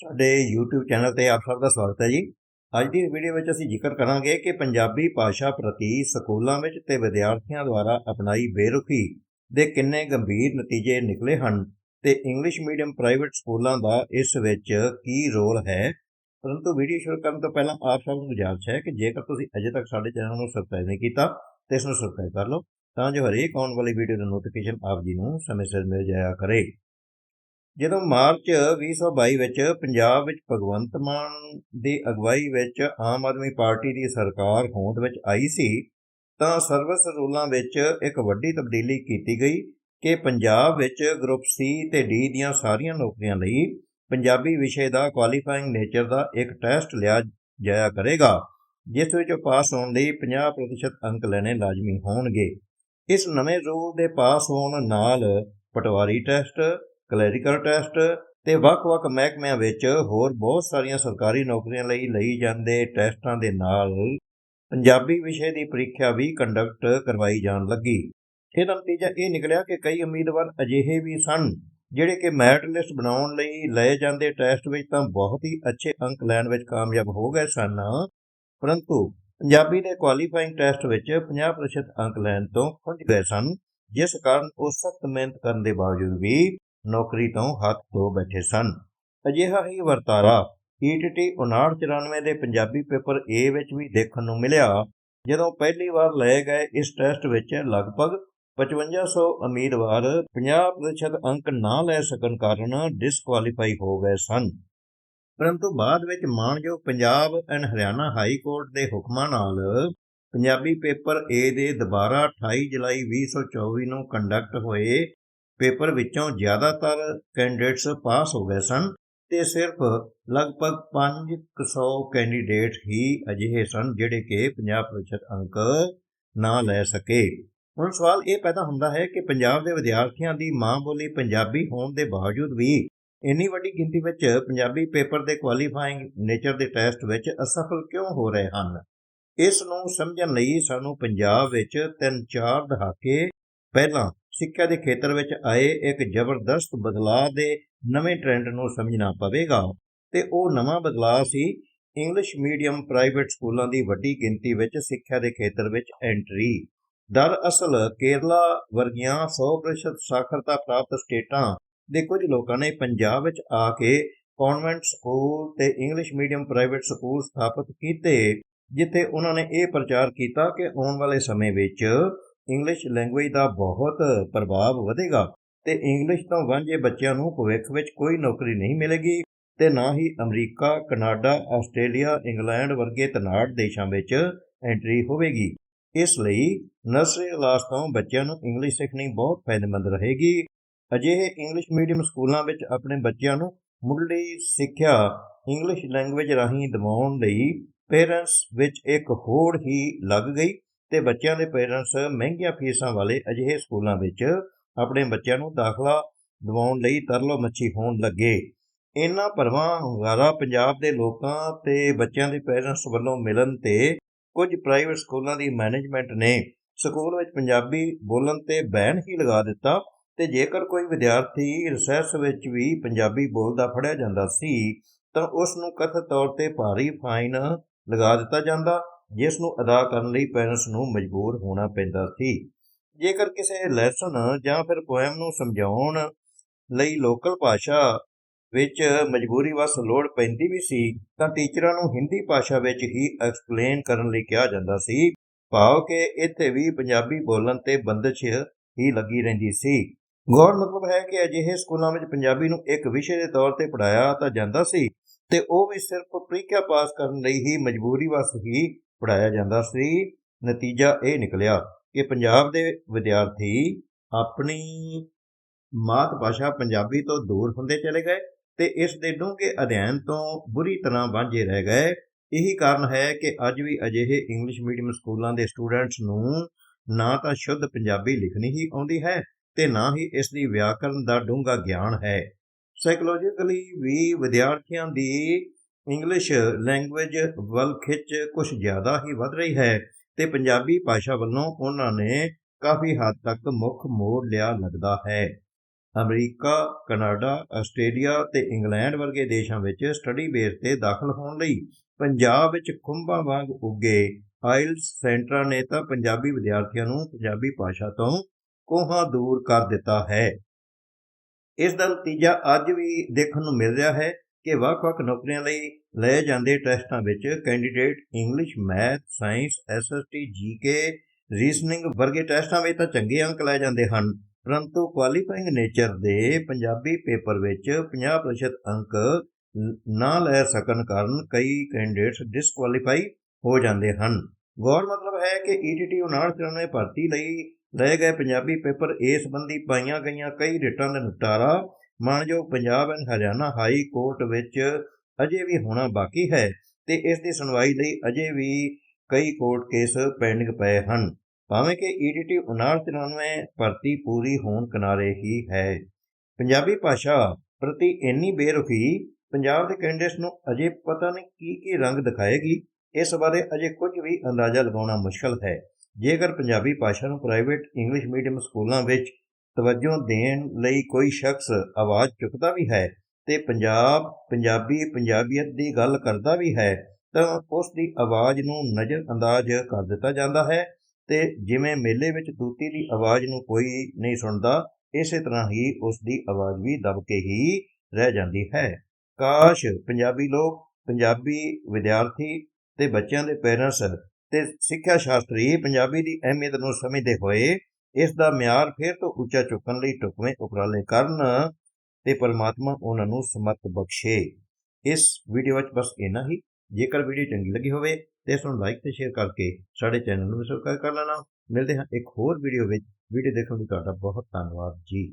ਸਾਡੇ YouTube channel ਤੇ ਆਪ ਸਭ ਦਾ ਸਵਾਗਤ ਹੈ ਜੀ। ਅੱਜ ਦੀ ਵੀਡੀਓ ਵਿੱਚ ਅਸੀਂ ਜ਼ਿਕਰ ਕਰਾਂਗੇ ਕਿ ਪੰਜਾਬੀ ਭਾਸ਼ਾ ਪ੍ਰਤੀ ਸਕੂਲਾਂ ਵਿੱਚ ਤੇ ਵਿਦਿਆਰਥੀਆਂ ਦੁਆਰਾ ਅਪਣਾਈ ਬੇਰੁਖੀ ਦੇ ਕਿੰਨੇ ਗੰਭੀਰ ਨਤੀਜੇ ਨਿਕਲੇ ਹਨ ਤੇ ਇੰਗਲਿਸ਼ ਮੀਡੀਅਮ ਪ੍ਰਾਈਵੇਟ ਸਕੂਲਾਂ ਦਾ ਇਸ ਵਿੱਚ ਕੀ ਰੋਲ ਹੈ। ਪਰੰਤੂ ਵੀਡੀਓ ਸ਼ੁਰੂ ਕਰਨ ਤੋਂ ਪਹਿਲਾਂ ਆਪ ਸਭ ਨੂੰ ਗੁਜ਼ਾਰਿਸ਼ ਹੈ ਕਿ ਜੇਕਰ ਤੁਸੀਂ ਅਜੇ ਤੱਕ ਸਾਡੇ ਚੈਨਲ ਨੂੰ ਸਬਸਕ੍ਰਾਈਬ ਨਹੀਂ ਕੀਤਾ, ਤੇ ਇਸ ਨੂੰ ਸਬਸਕ੍ਰਾਈਬ ਕਰ ਲਓ ਤਾਂ ਜੋ ਹਰੇਕ ਆਉਣ ਵਾਲੀ ਵੀਡੀਓ ਦਾ ਨੋਟੀਫਿਕੇਸ਼ਨ ਆਪ ਜੀ ਨੂੰ ਸਮੇਂ ਸਿਰ ਮਿਲ ਜਾਇਆ ਕਰੇ। ਜਦੋਂ ਮਾਰਚ 2022 ਵਿੱਚ ਪੰਜਾਬ ਵਿੱਚ ਭਗਵੰਤ ਮਾਨ ਦੀ ਅਗਵਾਈ ਵਿੱਚ ਆਮ ਆਦਮੀ ਪਾਰਟੀ ਦੀ ਸਰਕਾਰ ਹੋਂਦ ਵਿੱਚ ਆਈ ਸੀ, ਤਾਂ ਸਰਵਿਸ ਰੂਲਾਂ ਵਿੱਚ ਇੱਕ ਵੱਡੀ ਤਬਦੀਲੀ ਕੀਤੀ ਗਈ ਕਿ ਪੰਜਾਬ ਵਿੱਚ ਗਰੁੱਪ ਸੀ ਤੇ ਡੀ ਦੀਆਂ ਸਾਰੀਆਂ ਨੌਕਰੀਆਂ ਲਈ ਪੰਜਾਬੀ ਵਿਸ਼ੇ ਦਾ ਕੁਆਲੀਫਾਈਂਗ ਨੇਚਰ ਦਾ ਇੱਕ ਟੈਸਟ ਲਿਆ ਜਾਇਆ ਕਰੇਗਾ, ਜਿਸ ਵਿੱਚ ਪਾਸ ਹੋਣ ਲਈ 50% ਅੰਕ ਲੈਣੇ ਲਾਜ਼ਮੀ ਹੋਣਗੇ। ਇਸ ਨਵੇਂ ਰੂਲ ਦੇ ਪਾਸ ਹੋਣ ਨਾਲ ਪਟਵਾਰੀ ਟੈਸਟ ਕਲੈਰੀਕਲ ਟੈਸਟ ਤੇ ਵੱਖ-ਵੱਖ ਮਹਿਕਮਿਆਂ ਵਿੱਚ ਹੋਰ ਬਹੁਤ ਸਾਰੀਆਂ ਸਰਕਾਰੀ ਨੌਕਰੀਆਂ ਲਈ ਲਈ ਜਾਂਦੇ ਟੈਸਟਾਂ ਦੇ ਨਾਲ ਪੰਜਾਬੀ ਵਿਸ਼ੇ ਦੀ ਪ੍ਰੀਖਿਆ ਵੀ ਕੰਡਕਟ ਕਰਵਾਈ ਜਾਣ ਲੱਗੀ। ਇਹਦਾ ਨਤੀਜਾ ਇਹ ਨਿਕਲਿਆ ਕਿ ਕਈ ਉਮੀਦਵਾਰ ਅਜਿਹੇ ਵੀ ਸਨ ਜਿਹੜੇ ਕਿ ਮੈਰਿਟ ਲਿਸਟ ਬਣਾਉਣ ਲਈ ਲਏ ਜਾਂਦੇ ਟੈਸਟ ਵਿੱਚ ਤਾਂ ਬਹੁਤ ਹੀ ਅੱਛੇ ਅੰਕ ਲੈਣ ਵਿੱਚ ਕਾਮਯਾਬ ਹੋ ਗਏ ਸਨ। ਪਰੰਤੂ ਪੰਜਾਬੀ ਦੇ ਕੁਆਲੀਫਾਈਂਗ ਟੈਸਟ ਵਿੱਚ 50% ਅੰਕ ਲੈਣ ਤੋਂ ਖੁੰਝ ਗਏ ਸਨ, ਜਿਸ ਕਾਰਨ ਉਹ ਸਖਤ ਮਿਹਨਤ ਕਰਨ ਦੇ ਬਾਵਜੂਦ ਵੀ ਨੌਕਰੀ ਤੋਂ ਹੱਥ ਧੋ ਬੈਠੇ ਸਨ। ਅਜਿਹਾ ਹੀ ਵਰਤਾਰਾ ਈਟੀਟੀ 5994 ਦੇ ਪੰਜਾਬੀ ਪੇਪਰ A ਵਿੱਚ ਵੀ ਦੇਖਣ ਨੂੰ ਮਿਲਿਆ, ਜਦੋਂ ਪਹਿਲੀ ਵਾਰ ਲਏ ਗਏ ਇਸ ਟੈਸਟ ਵਿੱਚ ਲਗਭਗ 5500 ਉਮੀਦਵਾਰ 50% ਅੰਕ ਨਾ ਲੈ ਸਕਣ ਕਾਰਨ ਡਿਸਕੁਆਲੀਫਾਈ ਹੋ ਗਏ ਸਨ। ਪਰੰਤੂ ਬਾਅਦ ਵਿੱਚ ਮਾਨਯੋਗ Punjab and Haryana high court ਦੇ ਹੁਕਮਾਂ ਨਾਲ ਪੰਜਾਬੀ ਪੇਪਰ A ਦੇ ਦੁਬਾਰਾ 28 ਜੁਲਾਈ 2024 ਨੂੰ ਕੰਡਕਟ ਹੋਏ ਪੇਪਰ ਵਿੱਚੋਂ ਜ਼ਿਆਦਾਤਰ ਕੈਂਡੀਡੇਟਸ ਪਾਸ ਹੋ ਗਏ ਸਨ ਤੇ ਸਿਰਫ ਲਗਭਗ 500 ਕੈਂਡੀਡੇਟ ਹੀ ਅਜਿਹੇ ਸਨ ਜਿਹੜੇ ਕਿ 50% ਅੰਕ ਨਾ ਲੈ ਸਕੇ। ਹੁਣ ਸਵਾਲ ਇਹ ਪੈਦਾ ਹੁੰਦਾ ਹੈ ਕਿ ਪੰਜਾਬ ਦੇ ਵਿਦਿਆਰਥੀਆਂ ਦੀ ਮਾਂ ਬੋਲੀ ਪੰਜਾਬੀ ਹੋਣ ਦੇ ਬਾਵਜੂਦ ਵੀ ਇੰਨੀ ਵੱਡੀ ਗਿਣਤੀ ਵਿੱਚ ਪੰਜਾਬੀ ਪੇਪਰ ਦੇ ਕੁਆਲੀਫਾਈਂਗ ਨੇਚਰ ਦੇ ਟੈਸਟ ਵਿੱਚ ਅਸਫਲ ਕਿਉਂ ਹੋ ਰਹੇ ਹਨ? ਇਸ ਨੂੰ ਸਮਝਣ ਲਈ ਸਾਨੂੰ ਪੰਜਾਬ ਵਿੱਚ ਤਿੰਨ ਚਾਰ ਦਹਾਕੇ ਪਹਿਲਾਂ ਸਿੱਖਿਆ ਦੇ ਖੇਤਰ ਵਿੱਚ ਆਏ ਇੱਕ ਜ਼ਬਰਦਸਤ ਬਦਲਾਅ ਦੇ ਨਵੇਂ ਟ੍ਰੈਂਡ ਨੂੰ ਸਮਝਣਾ ਪਵੇਗਾ ਤੇ ਉਹ ਨਵਾਂ ਬਦਲਾਅ ਸੀ ਇੰਗਲਿਸ਼ ਮੀਡੀਅਮ ਪ੍ਰਾਈਵੇਟ ਸਕੂਲਾਂ ਦੀ ਵੱਡੀ ਗਿਣਤੀ ਵਿੱਚ ਸਿੱਖਿਆ ਦੇ ਖੇਤਰ ਵਿੱਚ ਐਂਟਰੀ ਦਰਅਸਲ ਕੇਰਲਾ ਵਰਗੀਆਂ 100% ਸਾਖਰਤਾ ਪ੍ਰਾਪਤ ਸਟੇਟਾਂ ਦੇ ਕੁਝ ਲੋਕਾਂ ਨੇ ਪੰਜਾਬ ਵਿੱਚ ਆ ਕੇ ਕਨਵੈਂਟ ਸਕੂਲ ਤੇ ਇੰਗਲਿਸ਼ ਮੀਡੀਅਮ ਪ੍ਰਾਈਵੇਟ ਸਕੂਲ ਸਥਾਪਿਤ ਕੀਤੇ, ਜਿੱਥੇ ਉਹਨਾਂ ਨੇ ਇਹ ਪ੍ਰਚਾਰ ਕੀਤਾ ਕਿ ਆਉਣ ਵਾਲੇ ਸਮੇਂ ਵਿੱਚ ਇੰਗਲਿਸ਼ ਲੈਂਗੁਏਜ ਦਾ ਬਹੁਤ ਪ੍ਰਭਾਵ ਵਧੇਗਾ ਤੇ ਇੰਗਲਿਸ਼ ਤੋਂ ਵਾਂਝੇ ਬੱਚਿਆਂ ਨੂੰ ਭਵਿੱਖ ਵਿੱਚ ਕੋਈ ਨੌਕਰੀ ਨਹੀਂ ਮਿਲੇਗੀ ਤੇ ਨਾ ਹੀ ਅਮਰੀਕਾ, ਕਨਾਡਾ, ਆਸਟ੍ਰੇਲੀਆ, ਇੰਗਲੈਂਡ ਵਰਗੇ ਤਨਾੜ ਦੇਸ਼ਾਂ ਵਿੱਚ ਐਂਟਰੀ ਹੋਵੇਗੀ। ਇਸ ਲਈ ਨਰਸਰੀ ਕਲਾਸ ਤੋਂ ਬੱਚਿਆਂ ਨੂੰ ਇੰਗਲਿਸ਼ ਸਿੱਖਣੀ ਬਹੁਤ ਫਾਇਦੇਮੰਦ ਰਹੇਗੀ। ਅਜਿਹੇ ਇੰਗਲਿਸ਼ ਮੀਡੀਅਮ ਸਕੂਲਾਂ ਵਿੱਚ ਆਪਣੇ ਬੱਚਿਆਂ ਨੂੰ ਮੁੱਢਲੀ ਸਿੱਖਿਆ ਇੰਗਲਿਸ਼ ਲੈਂਗੁਏਜ ਰਾਹੀਂ ਦਿਵਾਉਣ ਲਈ ਪੇਰੈਂਟਸ ਵਿੱਚ ਇੱਕ ਹੋੜ ਹੀ ਲੱਗ ਗਈ। ਤੇ ਬੱਚਿਆਂ ਦੇ ਪੇਰੈਂਟਸ ਮਹਿੰਗੀਆਂ ਫੀਸਾਂ ਵਾਲੇ ਅਜਿਹੇ ਸਕੂਲਾਂ ਵਿੱਚ ਆਪਣੇ ਬੱਚਿਆਂ ਨੂੰ ਦਾਖਲਾ ਦਿਵਾਉਣ ਲਈ ਤਰਲੋ ਮੱਛੀ ਹੋਣ ਲੱਗੇ। ਇਹਨਾਂ ਭਰਵਾਂ ਹੁੰਗਾਰਾ ਪੰਜਾਬ ਦੇ ਲੋਕਾਂ ਤੇ ਬੱਚਿਆਂ ਦੇ ਪੇਰੈਂਟਸ ਵੱਲੋਂ ਮਿਲਣ ਤੇ ਕੁਝ ਪ੍ਰਾਈਵੇਟ ਸਕੂਲਾਂ ਦੀ ਮੈਨੇਜਮੈਂਟ ਨੇ ਸਕੂਲ ਵਿੱਚ ਪੰਜਾਬੀ ਬੋਲਣ ਤੇ ਬੈਨ ਹੀ ਲਗਾ ਦਿੱਤਾ ਤੇ ਜੇਕਰ ਕੋਈ ਵਿਦਿਆਰਥੀ ਰਿਸੈਸ ਵਿੱਚ ਵੀ ਪੰਜਾਬੀ ਬੋਲਦਾ ਫੜਿਆ ਜਾਂਦਾ ਸੀ ਤਾਂ ਉਸ ਨੂੰ ਕਥਿਤ ਤੌਰ ਤੇ ਭਾਰੀ ਫਾਈਨ ਲਗਾ ਦਿੱਤਾ ਜਾਂਦਾ। ਜਿਸ ਨੂੰ ਅਦਾ ਕਰਨ ਲਈ ਪੈਰੈਂਟਸ ਨੂੰ ਮਜਬੂਰ ਹੋਣਾ ਪੈਂਦਾ ਸੀ। ਜੇਕਰ ਕਿਸੇ ਲੈਸਨ ਜਾਂ ਫਿਰ ਪੋਇਮ ਨੂੰ ਸਮਝਾਉਣ ਲਈ ਲੋਕਲ ਭਾਸ਼ਾ ਵਿੱਚ ਮਜਬੂਰੀ ਵਸ ਲੋੜ ਪੈਂਦੀ ਵੀ ਸੀ, ਤਾਂ ਟੀਚਰਾਂ ਨੂੰ ਹਿੰਦੀ ਭਾਸ਼ਾ ਵਿੱਚ ਹੀ ਐਕਸਪਲੇਨ ਕਰਨ ਲਈ ਕਿਹਾ ਜਾਂਦਾ ਸੀ। ਭਾਵ ਕਿ ਇੱਥੇ ਵੀ ਪੰਜਾਬੀ ਬੋਲਣ ਤੇ ਬੰਦਸ਼ ਹੀ ਲੱਗੀ ਰਹਿੰਦੀ ਸੀ। ਗੌਰ ਮਤਲਬ ਹੈ ਕਿ ਅਜਿਹੇ ਸਕੂਲਾਂ ਵਿੱਚ ਪੰਜਾਬੀ ਨੂੰ ਇੱਕ ਵਿਸ਼ੇ ਦੇ ਤੌਰ ਤੇ ਪੜਾਇਆ ਤਾਂ ਜਾਂਦਾ ਸੀ, ਤੇ ਉਹ ਵੀ ਸਿਰਫ ਪ੍ਰੀਖਿਆ ਪਾਸ ਕਰਨ ਲਈ ਹੀ ਮਜਬੂਰੀ ਵਸ ਹੀ ਪੜਾਇਆ ਜਾਂਦਾ ਸੀ, ਨਤੀਜਾ ਇਹ ਨਿਕਲਿਆ ਕਿ ਪੰਜਾਬ ਦੇ ਵਿਦਿਆਰਥੀ ਆਪਣੀ ਮਾਤ ਭਾਸ਼ਾ ਪੰਜਾਬੀ ਤੋਂ ਦੂਰ ਹੁੰਦੇ ਚਲੇ ਗਏ ਤੇ ਇਸ ਦੇ ਡੂੰਘੇ ਅਧਿਐਨ ਤੋਂ ਬੁਰੀ ਤਰ੍ਹਾਂ ਵਾਂਝੇ ਰਹਿ ਗਏ। ਇਹੀ ਕਾਰਨ ਹੈ ਕਿ ਅੱਜ ਵੀ ਅਜਿਹੇ ਇੰਗਲਿਸ਼ ਮੀਡੀਅਮ ਸਕੂਲਾਂ ਦੇ ਸਟੂਡੈਂਟਸ ਨੂੰ ਨਾ ਤਾਂ ਸ਼ੁੱਧ ਪੰਜਾਬੀ ਲਿਖਣੀ ਹੀ ਆਉਂਦੀ ਹੈ ਤੇ ਨਾ ਹੀ ਇਸ ਦੀ ਵਿਆਕਰਨ ਦਾ ਡੂੰਘਾ ਗਿਆਨ ਹੈ। ਸਾਈਕੋਲੋਜੀਕਲੀ ਵੀ ਵਿਦਿਆਰਥੀਆਂ ਦੀ ਇੰਗਲਿਸ਼ ਲੈਂਗੁਏਜ ਵੱਲ ਖਿੱਚ ਕੁਝ ਜ਼ਿਆਦਾ ਹੀ ਵੱਧ ਰਹੀ ਹੈ ਤੇ ਪੰਜਾਬੀ ਭਾਸ਼ਾ ਵੱਲੋਂ ਉਹਨਾਂ ਨੇ ਕਾਫੀ ਹੱਦ ਤੱਕ ਮੁੱਖ ਮੋੜ ਲਿਆ ਲੱਗਦਾ ਹੈ। ਅਮਰੀਕਾ, ਕੈਨੇਡਾ, ਆਸਟ੍ਰੇਲੀਆ ਤੇ ਇੰਗਲੈਂਡ ਵਰਗੇ ਦੇਸ਼ਾਂ ਵਿੱਚ ਸਟੱਡੀ ਬੇਸ ਤੇ ਦਾਖਲ ਹੋਣ ਲਈ ਪੰਜਾਬ ਵਿੱਚ ਖੁੰਭਾਂ ਵਾਂਗ ਉੱਗੇ ਆਇਲਸ ਸੈਂਟਰਾਂ ਨੇ ਤਾਂ ਪੰਜਾਬੀ ਵਿਦਿਆਰਥੀਆਂ ਨੂੰ ਪੰਜਾਬੀ ਭਾਸ਼ਾ ਤੋਂ ਕੋਹਾਂ ਦੂਰ ਕਰ ਦਿੱਤਾ ਹੈ। ਇਸ ਦਾ ਨਤੀਜਾ ਅੱਜ ਵੀ ਦੇਖਣ ਨੂੰ ਮਿਲ ਰਿਹਾ ਹੈ ਕਿ ਵੱਖ-ਵੱਖ ਨੌਕਰੀਆਂ ਲਈ ਲਏ ਜਾਂਦੇ ਟੈਸਟਾਂ ਵਿੱਚ candidate English, math, science SST GK reasoning ਵਰਗੇ ਟੈਸਟਾਂ ਵਿੱਚ ਤਾਂ ਚੰਗੇ ਅੰਕ ਲਏ ਜਾਂਦੇ ਹਨ। ਪਰੰਤੂ ਕੁਆਲੀਫਾਈਂਗ ਨੇਚਰ ਦੇ ਪੰਜਾਬੀ ਪੇਪਰ ਵਿੱਚ 50% ਅੰਕ ਨਾ ਲੈ ਸਕਣ ਕਾਰਨ ਕਈ ਕੈਂਡੀਡੇਟਸ ਡਿਸਕੁਆਲੀਫਾਈ ਹੋ ਜਾਂਦੇ ਹਨ। ਗੌਰ ਮਤਲਬ ਹੈ ਕਿ E ਈਟੀਟੀ 5994 ਭਰਤੀ ਲਈ ਲਏ ਗਏ ਪੰਜਾਬੀ ਪੇਪਰ ਇਸ ਸੰਬੰਧੀ ਪਾਈਆਂ ਗਈਆਂ ਕਈ ਰਿਟਾਂ ਦਾ ਨਿਪਟਾਰਾ। ਮਾਨਯੋਗ Punjab and Haryana high court ਵਿੱਚ ਅਜੇ ਵੀ ਹੋਣਾ ਬਾਕੀ ਹੈ ਤੇ ਇਸ ਦੀ ਸੁਣਵਾਈ ਲਈ ਅਜੇ ਵੀ ਕਈ ਕੋਰਟ ਕੇਸ ਪੈਂਡਿੰਗ ਪਏ ਹਨ। ਭਾਵੇਂ ਕਿ E ਈਡੀਟੀ 5994 ਭਰਤੀ ਪੂਰੀ ਹੋਣ ਕਿਨਾਰੇ ਹੀ ਹੈ। ਪੰਜਾਬੀ ਭਾਸ਼ਾ ਪ੍ਰਤੀ ਇੰਨੀ ਬੇਰੁਖੀ ਪੰਜਾਬ ਦੇ ਕੈਂਡੀਡੇਟਸ ਨੂੰ ਅਜੇ ਪਤਾ ਨਹੀਂ ਕੀ ਕੀ ਰੰਗ ਦਿਖਾਏਗੀ, ਇਸ ਬਾਰੇ ਅਜੇ ਕੁਝ ਵੀ ਅੰਦਾਜ਼ਾ ਲਗਾਉਣਾ ਮੁਸ਼ਕਲ ਹੈ। ਜੇਕਰ ਪੰਜਾਬੀ ਭਾਸ਼ਾ ਨੂੰ ਪ੍ਰਾਈਵੇਟ ਇੰਗਲਿਸ਼ ਮੀਡੀਅਮ ਸਕੂਲਾਂ ਵਿੱਚ ਤਵੱਜੋ ਦੇਣ ਲਈ ਕੋਈ ਸ਼ਖਸ ਆਵਾਜ਼ ਚੁੱਕਦਾ ਵੀ ਹੈ ਤੇ ਪੰਜਾਬ ਪੰਜਾਬੀ ਪੰਜਾਬੀਅਤ ਦੀ ਗੱਲ ਕਰਦਾ ਵੀ ਹੈ, ਤਾਂ ਉਸ ਦੀ ਆਵਾਜ਼ ਨੂੰ ਨਜ਼ਰ ਅੰਦਾਜ਼ ਕਰ ਦਿੱਤਾ ਜਾਂਦਾ ਹੈ ਤੇ ਜਿਵੇਂ ਮੇਲੇ ਵਿੱਚ ਤੂਤੀ ਦੀ ਆਵਾਜ਼ ਨੂੰ ਕੋਈ ਨਹੀਂ ਸੁਣਦਾ, ਇਸੇ ਤਰ੍ਹਾਂ ਹੀ ਉਸ ਦੀ ਆਵਾਜ਼ ਵੀ ਦਬ ਕੇ ਹੀ ਰਹਿ ਜਾਂਦੀ ਹੈ। ਕਾਸ਼ ਪੰਜਾਬੀ ਲੋਕ, ਪੰਜਾਬੀ ਵਿਦਿਆਰਥੀ ਤੇ ਬੱਚਿਆਂ ਦੇ ਪੇਰੈਂਟਸ ਤੇ ਸਿੱਖਿਆ ਸ਼ਾਸਤਰੀ ਪੰਜਾਬੀ ਦੀ ਅਹਿਮੀਅਤ ਨੂੰ ਸਮਝਦੇ ਹੋਏ ਇਸ ਦਾ ਮਿਆਰ ਫਿਰ ਤੋਂ ਉੱਚਾ ਚੁੱਕਣ ਲਈ ਢੁਕਵੇਂ ਉਪਰਾਲੇ ਕਰਨ ਤੇ ਪਰਮਾਤਮਾ ਉਹਨਾਂ ਨੂੰ ਸਮਰਥ ਬਖਸ਼ੇ। ਇਸ ਵੀਡੀਓ ਵਿੱਚ ਬਸ ਇੰਨਾ ਹੀ। ਜੇਕਰ ਵੀਡੀਓ ਚੰਗੀ ਲੱਗੀ ਹੋਵੇ ਤੇ ਇਸ ਨੂੰ ਲਾਈਕ ਤੇ ਸ਼ੇਅਰ ਕਰਕੇ ਸਾਡੇ ਚੈਨਲ ਨੂੰ ਸਬਸਕ੍ਰਾਈਬ ਕਰ ਲੈਣਾ। ਮਿਲਦੇ ਹਾਂ ਇੱਕ ਹੋਰ ਵੀਡੀਓ ਵਿੱਚ। ਵੀਡੀਓ ਦੇਖਣ ਲਈ ਤੁਹਾਡਾ ਬਹੁਤ ਧੰਨਵਾਦ ਜੀ।